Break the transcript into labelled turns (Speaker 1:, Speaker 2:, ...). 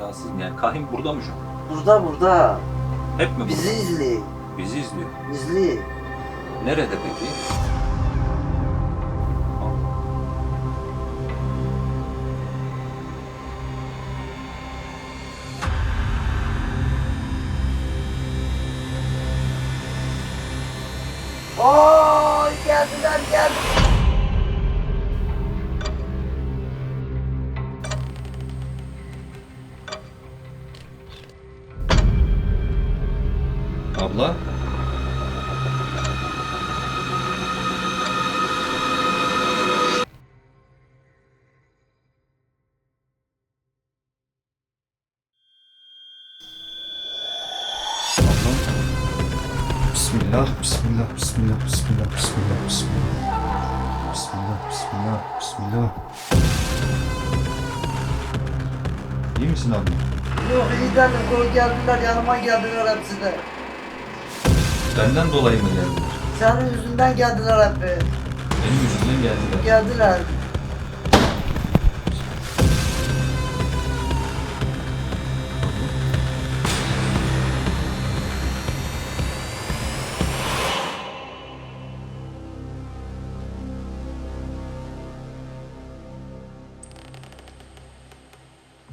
Speaker 1: Rahatsız mı? Yani Kahim burada mı şu an?
Speaker 2: Burada burada.
Speaker 1: Hep mi burada?
Speaker 2: Bizi izli.
Speaker 1: Bizi izliyor.
Speaker 2: İzli.
Speaker 1: Nerede peki?
Speaker 2: Oy geldiler geldiler.
Speaker 1: Abla?
Speaker 3: Bismillah, bismillah, bismillah, bismillah, bismillah, bismillah. Bismillah, bismillah, bismillah. İyi misin abi?
Speaker 2: Yok iyi. Koy geldiler yanıma geldiler hepsi de.
Speaker 3: Benden dolayı mı geldiler?
Speaker 2: Senin yüzünden geldiler hep.
Speaker 3: Benim yüzümden geldiler.
Speaker 2: Geldiler.